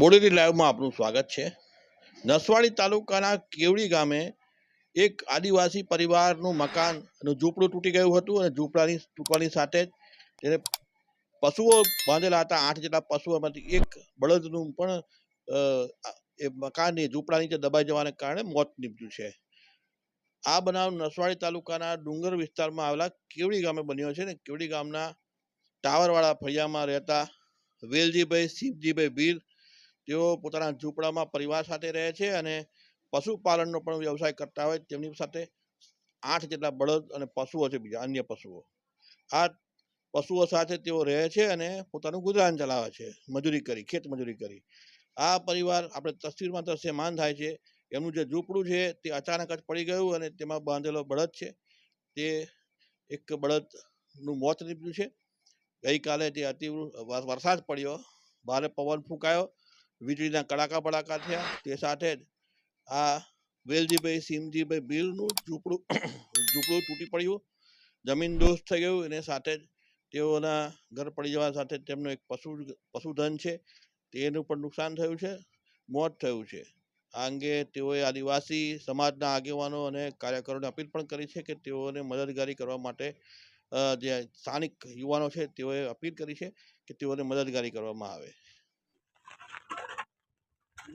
બોડેલી લાઈવમાં આપનું સ્વાગત છે. નસવાડી તાલુકાના કેવડી ગામે એક આદિવાસી પરિવારનું મકાનનું ઝૂંપડું તૂટી ગયું હતું અને ઝૂંપડાની તૂટવાની સાથે જ તેને પશુઓ બાંધેલા હતા. આઠ જેટલા પશુઓમાંથી એક બળદનું પણ એ મકાનની ઝૂંપડા નીચે દબાઈ જવાને કારણે મોત નીપજ્યું છે. આ બનાવ નસવાડી તાલુકાના ડુંગર વિસ્તારમાં આવેલા કેવડી ગામે બન્યો છે ને કેવડી ગામના ટાવરવાળા ફળિયામાં રહેતા વેલજીભાઈ, શિવજીભાઈ ભીલ તેઓ પોતાના ઝૂંપડામાં પરિવાર સાથે રહે છે અને પશુપાલનનો પણ વ્યવસાય કરતા હોય તેમની સાથે આઠ જેટલા બળદ અને પશુઓ છે બીજા, અન્ય પશુઓ. આ પશુઓ સાથે તેઓ રહે છે અને પોતાનું ગુજરાન ચલાવે છે, મજૂરી કરી, ખેત મજૂરી કરી. આ પરિવાર આપણે તસવીરમાં દ્રશ્યમાન થાય છે. એમનું જે ઝૂંપડું છે તે અચાનક જ પડી ગયું અને તેમાં બાંધેલો બળદ છે. તે એક બળદનું મોત નીપજ્યું છે. ગઈકાલે તે અતિ વરસાદ પડ્યો. ભારે પવન ફૂંકાયો. વીજળીના કડાકા બડાકા થયા તે સાથે જ આ વેલજીભાઈ, સિમજીભાઈ બિલનું ઝૂંપડું ઝૂંપડું તૂટી પડ્યું, જમીન દોષ થઈ ગયું, એને સાથે જ તેઓના ઘર પડી જવા સાથે તેમનું એક પશુ પશુધન છે, તેનું પણ નુકસાન થયું છે, મોત થયું છે. આ અંગે તેઓએ આદિવાસી સમાજના આગેવાનો અને કાર્યકરોને અપીલ પણ કરી છે કે તેઓને મદદગારી કરવા માટે જે સ્થાનિક યુવાનો છે તેઓએ અપીલ કરી છે કે તેઓને મદદગારી કરવામાં આવે.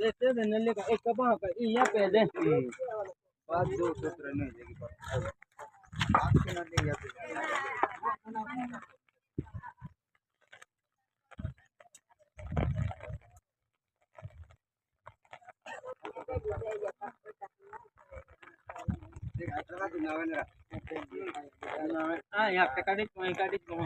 देते दे नल्ले का एक कपा का यहाँ पे दे। बात दो सूत्र नहीं जाएगी बात के नल्ले हाँ, यहाँ पे Ah, ya, tekadit, mau ikadit, mau.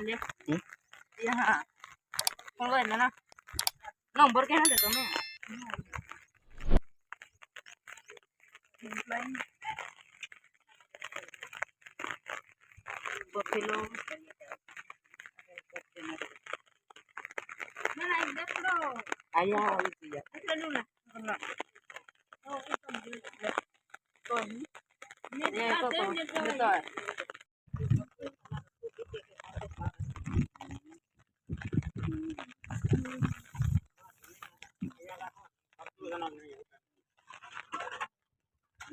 म्हणजे हा फोन व्हायला ना नंबर घ्या ना त्याचा मी बफेलो आया तुझ्या ना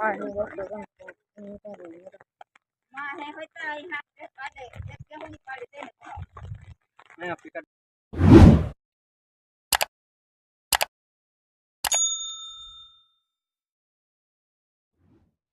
มาให้ค่อยใจฮะเด็กเด็กเด็กเด็กเด็กเด็ก